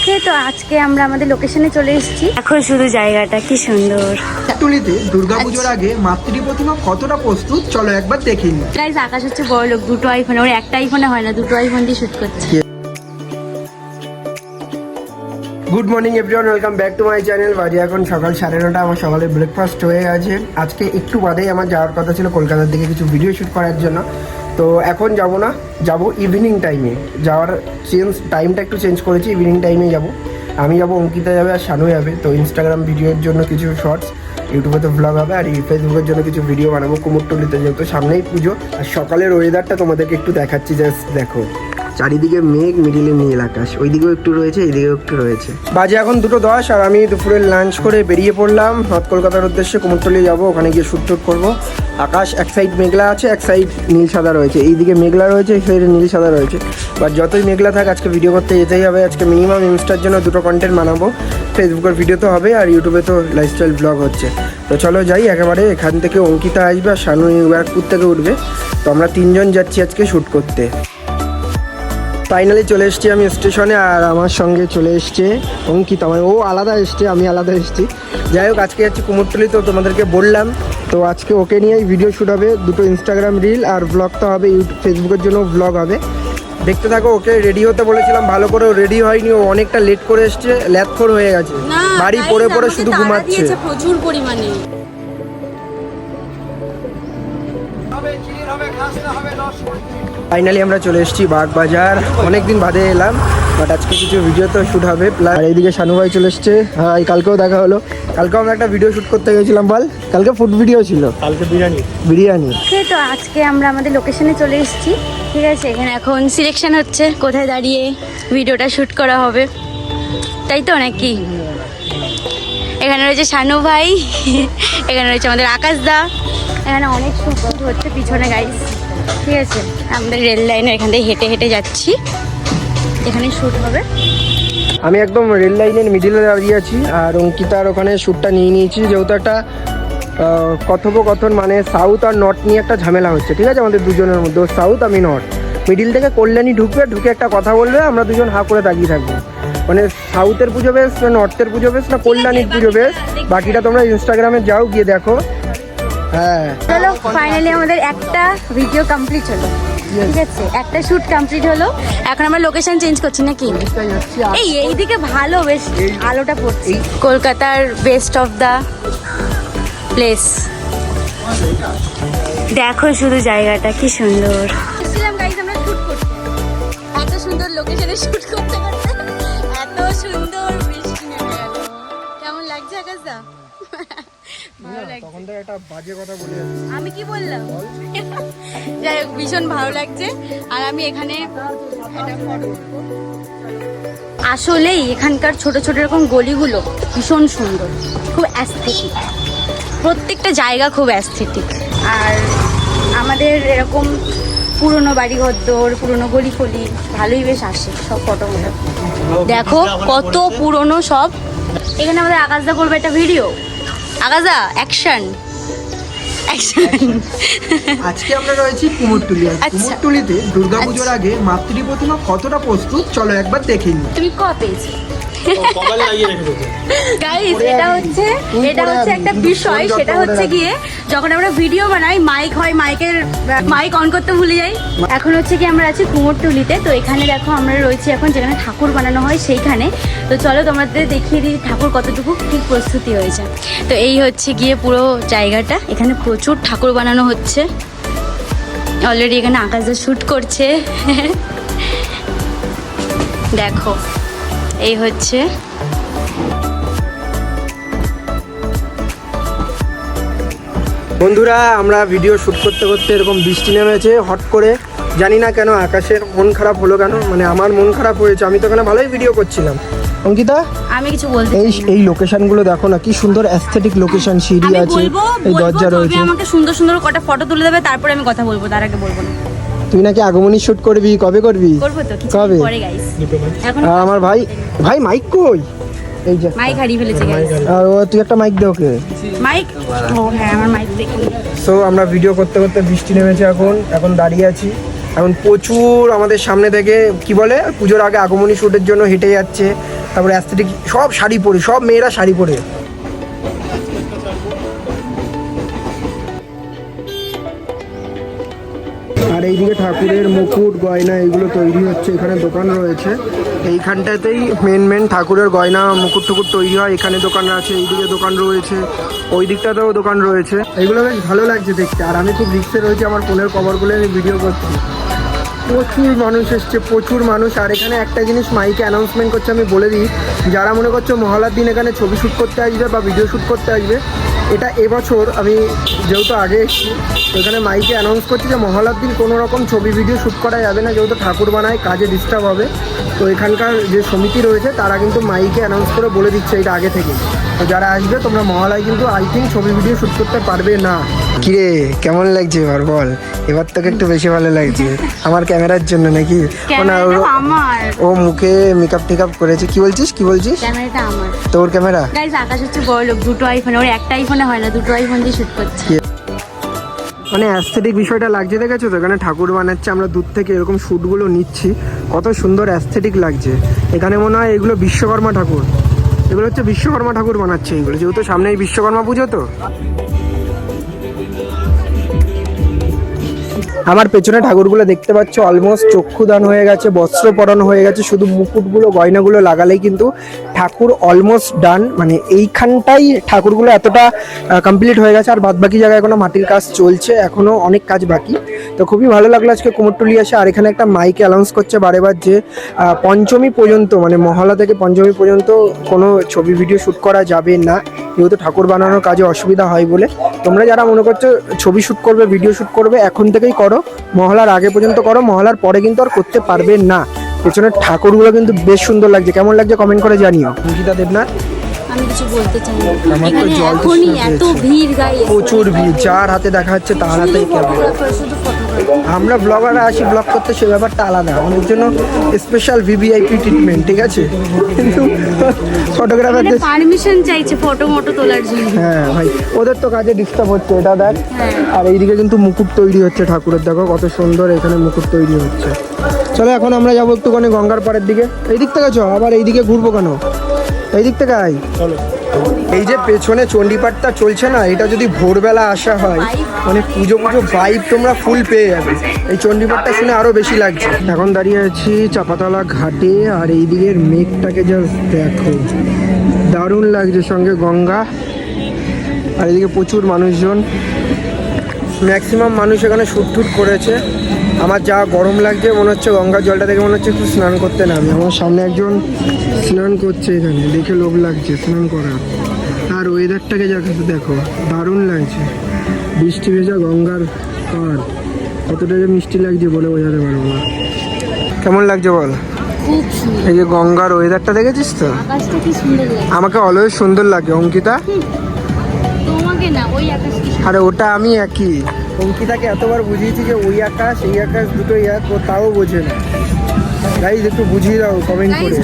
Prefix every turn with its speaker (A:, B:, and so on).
A: ওকে তো আজকে আমরা আমাদের লোকেশনে চলে এসেছি। এখন শুধু জায়গাটা কি সুন্দর।
B: টুলিতে দুর্গাপুজোর আগে মাতৃ প্রতিমা কতটা প্রস্তুত চলো একবার দেখে নিই।
A: গাইজ আকাশ হচ্ছে বড় লোক দুটো আইফোন ওর একটা আইফোনে হয় না দুটো আইফোন দিয়ে শুট করছে।
B: Good morning everyone welcome back to my channel বাজে এখন সকাল সাড়ে নটা আমার সকালে ব্রেকফাস্ট হয়ে গেছে। আজকে একটু বাদেই আমার যাওয়ার কথা ছিল কলকাতার দিকে কিছু ভিডিও শ্যুট করার জন্য। তো এখন যাব না, যাব ইভিনিং টাইমে যাওয়ার চেঞ্জ টাইমটা একটু চেঞ্জ করেছি ইভিনিং টাইমে যাব। আমি যাব অঙ্কিতা যাবে আর শানু যাবে। তো ইনস্টাগ্রাম ভিডিওর জন্য কিছু শর্টস ইউটিউবে তো ব্লগ হবে আর ফেসবুকের জন্য কিছু ভিডিও বানাবো। কুমোরটুলিতে যেহেতু সামনেই পুজো, আর সকালের ওয়েদারটা তোমাদেরকে একটু দেখাচ্ছি জাস্ট দেখো। চারিদিকে মেঘ মিডিলে নীল আকাশ। ওইদিকেও একটু রয়েছে এইদিকেও একটু রয়েছে। বাজে এখন দুটো দশ, আর আমি দুপুরে লাঞ্চ করে বেরিয়ে পড়লাম। নর্থ কলকাতার উদ্দেশ্যে কুমোরটলি যাব, ওখানে গিয়ে শ্যুট টুট করব। আকাশ এক সাইড মেঘলা আছে, এক সাইড নীল সাদা রয়েছে। এইদিকে মেঘলা রয়েছে, এই সাইডে নীল সাদা রয়েছে। বা যতই মেঘলা থাক, আজকে ভিডিও করতে যেতেই হবে। আজকে মিনিমাম ইনস্টার জন্য দুটো কন্টেন্ট বানাবো। ফেসবুকের ভিডিও তো হবে, আর ইউটিউবে তো লাইফস্টাইল ব্লগ হচ্ছে। তো চলো যাই, একেবারে এখান থেকে অঙ্কিতা আসবে, আর শানু ব্যারাকপুর থেকে উঠবে। তো আমরা তিনজন যাচ্ছি আজকে শ্যুট করতে। ফাইনালি চলে এসেছি আমি স্টেশনে আর আমার সঙ্গে চলে এসছে অঙ্কিতা মানে ও আলাদা এসছে আমি আলাদা এসেছি। যাই হোক আজকে যাচ্ছি কুমোরটলি তো তোমাদেরকে বললাম। তো আজকে ওকে নিয়েই ভিডিও শ্যুট হবে দুটো ইনস্টাগ্রাম রিল আর ব্লগ তো হবে ইউটিউব ফেসবুকের জন্য ব্লগ হবে। দেখতে থাকো ওকে রেডি হতে বলেছিলাম ভালো করে রেডি হয়নি ও অনেকটা লেট করে এসছে ল্যাথখোর হয়ে গেছে। বাড়ি পড়ে পড়ে শুধু ঘুমাচ্ছে।
A: প্রচুর পরিমাণে।
B: ফাইনালি আমরা চলে এসেছি বাগবাজার। অনেকদিন বাদে এলাম বাট আজকে কিছু ভিডিও তো শ্যুট হবে। প্লাস আর এইদিকে শানু ভাই চলে এসছে। হাই কালকেও দেখা হলো। কালকেও আমরা একটা ভিডিও শ্যুট করতে গেছিলাম বল। কালকে ফুড ভিডিও ছিল।
C: কালকে বিরিয়ানি।
B: বিরিয়ানি।
A: তো আজকে আমরা আমাদের লোকেশনে চলে এসেছি। ঠিক আছে এখানে এখন সিলেকশন হচ্ছে কোথায় দাঁড়িয়ে ভিডিওটা শ্যুট করা হবে। তাই তো নাকি? এখানে রয়েছে শানু ভাই এখানে রয়েছে আমাদের আকাশ দা। এখানে অনেক শুট হচ্ছে পিছনে গাইস ঠিক আছে আমাদের রেল লাইনে এখান থেকে হেঁটে হেঁটে যাচ্ছি। এখানে শুট হবে।
B: আমি একদম রেল লাইনের মিডিলে দাঁড়িয়ে আছি, আর অঙ্কিতার ওখানে শ্যুটটা নিয়ে নিয়েছি, যেহেতু একটা কথোপকথন মানে সাউথ আর নর্থ নিয়ে একটা ঝামেলা হচ্ছে, ঠিক আছে? আমাদের দুজনের মধ্যে সাউথ আমি নর্থ মিডিল থেকে কল্যাণী ঢুকবে, ঢুকে একটা কথা বলবে, আমরা দুজন হা করে দাঁড়িয়ে থাকব। মানে সাউথের পুজো বেশ, না নর্থের পুজো বেশ, না কল্যাণীর পুজো বেশ? বাকিটা তোমরা ইনস্টাগ্রামে যাও, গিয়ে দেখো। হ্যাঁ।
A: চলো ফাইনালি আমাদের একটা ভিডিও কমপ্লিট হলো। ঠিক আছে? একটা শুট কমপ্লিট হলো। এখন আমরা লোকেশন চেঞ্জ করছি নাকি? এই এইদিকে ভালো বেশ আলোটা পড়ছে। কলকাতার বেস্ট অফ দ্য প্লেস দেখো শুধু জায়গাটা কি সুন্দর। আমরা শুট করতে। এত সুন্দর লোকেশনে শুট করতে করতে
B: তখন একটা বাজে কথা বলে
A: আমি কি বললাম? যাই হোক, ভীষণ ভালো লাগছে। আর আমি এখানে আসলেই এখানকার ছোট ছোট এরকম গলিগুলো ভীষণ সুন্দর, খুব অ্যাস্থেটিক প্রত্যেকটা জায়গা খুব অ্যাস্থেটিক আর আমাদের এরকম পুরনো বাড়ি ঘরদোর পুরনো গলি ফলি ভালোই বেশ আসে সব ফটোগুলো দেখো কত পুরনো সব। এখানে আমাদের আকাশদা করবে একটা ভিডিও আকাশদা অ্যাকশন অ্যাকশন
B: আজকে আমরা রয়েছি কুমোরটুলি। আর
A: দুর্গা
B: কুমোরটুলিতে দুর্গাপুজোর আগে মাতৃ প্রতিমা কতটা প্রস্তুত? চলো একবার দেখে নিই।
A: তুমি ক পেয়েছ? গাইস এটা হচ্ছে এটা হচ্ছে একটা বিষয় সেটা হচ্ছে গিয়ে যখন আমরা ভিডিও বানাই মাইক হয় মাইকের মাইক অন করতে ভুলে যাই। এখন হচ্ছে কি আমরা আছি কুমোরটুলিতে তো এখানে দেখো আমরা রয়েছি এখন যেখানে ঠাকুর বানানো হয় সেইখানে। তো চলো তোমাদের দেখিয়ে দিই ঠাকুর কতটুকু ঠিক প্রস্তুতি হয়েছে। তো এই হচ্ছে গিয়ে পুরো জায়গাটা। এখানে প্রচুর ঠাকুর বানানো হচ্ছে। অলরেডি এখানে আকাশে শ্যুট করছে। দেখো। এই হচ্ছে।
B: বন্ধুরা আমরা ভিডিও শুট করতে করতে এরকম বৃষ্টি নেমেছে হট করে। জানি না কেন আকাশের মন খারাপ হলো কেন মানে আমার মন খারাপ হয়েছে আমি তো এখানে ভালোই ভিডিও করছিলাম। অঙ্কিতা
A: আমি কিছু বলতে
B: এই। এই লোকেশনগুলো দেখো না কি সুন্দর অ্যাস্থেটিক লোকেশন সিঁড়ি আছে এই দরজা রয়েছে।
A: আমাকে সুন্দর সুন্দর কটা ফটো তুলে দেবে তারপরে আমি কথা বলব তার আগে বলব না।
B: তুই নাকি আগমনী শুট করবি? কবে করবি?
A: করব তো কিছু
B: কবে?
A: পরে গাইস এখন
B: আর আমার ভাই ভাই মাইক কই? এই যে।
A: মাইক হারিয়ে ফেলেছে
B: আর ও তুই একটা মাইক দে ওকে।
A: মাইক ও হ্যাঁ আমার মাইক
B: সো আমরা ভিডিও করতে করতে বৃষ্টি নেমেছে এখন। এখন দাঁড়িয়ে আছি। এখন প্রচুর আমাদের সামনে থেকে কি বলে? পুজোর আগে আগমনী শ্যুটের জন্য হেঁটে যাচ্ছে। তারপরে অ্যাস্থেটিক সব শাড়ি পরে সব মেয়েরা শাড়ি পরে। আর এইদিকে ঠাকুরের মুকুট, গয়না এগুলো তৈরি হচ্ছে, এখানে দোকান রয়েছে। এইখানটাতেই মেন মেন ঠাকুরের গয়না, মুকুট, টুকুট তৈরি হয়, এখানে দোকান আছে, এইদিকে দোকান রয়েছে, ওই দিকটাতেও দোকান রয়েছে। এগুলো বেশ ভালো লাগছে দেখতে, আর আমি খুব রিক্সে রয়েছে, আমার ফোনের কভারগুলো আমি ভিডিও করছি। প্রচুর মানুষ এসছে, প্রচুর মানুষ, আর এখানে একটা জিনিস মাইকে অ্যানাউন্সমেন্ট করছে, আমি বলে দিই, যারা মনে করছ মহলার দিন এখানে ছবি শ্যুট করতে আসবে বা ভিডিও শ্যুট করতে আসবে এটা এবছর আমি যেহেতু আগে এসেছি এখানে মাইকে অ্যানাউন্স করছি যে মহলার দিন কোনো রকম ছবি ভিডিও শ্যুট করা যাবে না, যেহেতু ঠাকুর বানায়, কাজে ডিস্টার্ব হবে। তো এখানকার যে সমিতি রয়েছে, তারা কিন্তু মাইকে অ্যানাউন্স করে বলে দিচ্ছে এটা আগে থেকে তো যারা আসবে তোমরা মহালয় কিন্তু আই থিঙ্ক ছবি ভিডিও শ্যুট করতে পারবে না। কিরে কেমন লাগছে এবার বল? এবার তোকে একটু বেশি ভালো লাগছে। আমার ক্যামেরার জন্য নাকি? ও না, ও- মুখে মেকআপ টেকআপ করেছে। কি বলছিস? কি বলছিস?
A: ক্যামেরাটা আমার।
B: তোর ক্যামেরা?
A: গাইজ আকাশ হচ্ছে বড় লোক দুটো আইফোনে ওর একটা আইফোনে হয় না দুটো আইফোন দিয়ে শুট করছে।
B: মানে অ্যাস্থেটিক বিষয়টা লাগছে দেখেছ তো? এখানে ঠাকুর বানাচ্ছে আমরা দূর থেকে এরকম শ্যুটগুলো নিচ্ছি। কত সুন্দর অ্যাস্থেটিক লাগছে। এখানে মনে হয় এগুলো বিশ্বকর্মা ঠাকুর। এগুলো হচ্ছে বিশ্বকর্মা ঠাকুর বানাচ্ছে এগুলো। যেহেতু সামনেই বিশ্বকর্মা পুজো তো। আমার পেছনে ঠাকুরগুলো দেখতে পাচ্ছ অলমোস্ট চক্ষুদান হয়ে গেছে বস্ত্র পরানো হয়ে গেছে, শুধু মুকুটগুলো, গয়নাগুলো লাগালেই কিন্তু ঠাকুর অলমোস্ট ডান মানে এইখানটাই ঠাকুরগুলো এতটা কমপ্লিট হয়ে গেছে, আর বাদবাকি জায়গায় এখনও মাটির কাজ চলছে, এখনও অনেক কাজ বাকি। তো খুবই ভালো লাগল আজকে কুমোরটুলি আসে। আর এখানে একটা মাইকে অ্যানাউন্স করছে বারেবার যে পঞ্চমী পর্যন্ত মানে মহলা থেকে পঞ্চমী পর্যন্ত কোনো ছবি ভিডিও শ্যুট করা যাবে না। যেহেতু ঠাকুর বানানোর কাজে অসুবিধা হয় বলে। তোমরা যারা মনে করছ ছবি শ্যুট করবে ভিডিও শ্যুট করবে এখন থেকেই করো। মহলার আগে পর্যন্ত করো মহলার পরে কিন্তু আর করতে পারবে না। পেছনে ঠাকুরগুলো কিন্তু বেশ সুন্দর লাগছে। কেমন লাগছে কমেন্ট করে জানিও। অঙ্কিতা দেবনাথ?
A: আমি কিছু বলতে চাই এখানে এখনই এত ভিড় গাই
B: প্রচুর ভিড়। যার হাতে দেখা যাচ্ছে তার হাতেই ক্যামেরা। আমরা ব্লগাররা আসি ব্লগ করতে সে ব্যাপারটা আলাদা। আমাদের জন্য স্পেশাল ভিভিআইপি ট্রিটমেন্ট ঠিক আছে? কিন্তু ফটোগ্রাফারদের
A: পারমিশন চাইছে ফটো মটো তোলার জন্য।
B: হ্যাঁ ভাই ওদের তো কাজে ডিস্টার্ব হচ্ছে এটা দেখ।
A: হ্যাঁ।
B: আর এইদিকে কিন্তু মুকুট তৈরি হচ্ছে ঠাকুরের দেখো কত সুন্দর এখানে মুকুট তৈরি হচ্ছে। চলো এখন আমরা যাব একটুখানি গঙ্গার পাড়ের দিকে। এই দিক থেকে চো আবার এইদিকে ঘুরবো কেন? এই দিক থেকে আই
C: চলো।
B: এই যে পেছনে চণ্ডীপাঠটা চলছে না, এটা যদি ভোরবেলা আসা হয় মানে পুজো পুজো ভাইব তোমরা ফুল পেয়ে যাবে। এই চণ্ডীপাঠটা শুনে আরও বেশি লাগছে। এখন দাঁড়িয়ে আছি চাপাতলা ঘাটে, আর এই দিকের মেঘটাকে জাস্ট দেখো। দারুণ লাগছে সঙ্গে গঙ্গা, আর এদিকে প্রচুর মানুষজন। ম্যাক্সিমাম মানুষ এখানে শুট টুট করেছে। আমার যা গরম লাগছে মনে হচ্ছে গঙ্গার জলটা দেখে মনে হচ্ছে একটু স্নান করতে নামি। আমার সামনে একজন স্নান করছে এখানে দেখে লোভ লাগছে স্নান করা আর ওয়েদারটাকে যা যাকে দেখো দারুণ লাগছে। বৃষ্টি ভেজা গঙ্গার পার কতটা যে মিষ্টি লাগছে বলে বোঝাতে পারব না। কেমন লাগছে বল? এই যে গঙ্গার ওয়েদারটা দেখেছিস তো?
A: আকাশটা কি সুন্দর লাগে
B: আমাকে অলওয়েজ সুন্দর লাগে অঙ্কিতা। আরে ওটা আমি একই। অঙ্কিতাকে এতবার বুঝিয়েছি যে ওই আকাশ এই আকাশ দুটোই এক ও তাও বোঝে না। গাইজ একটু বুঝিয়ে দাও কমেন্ট করে।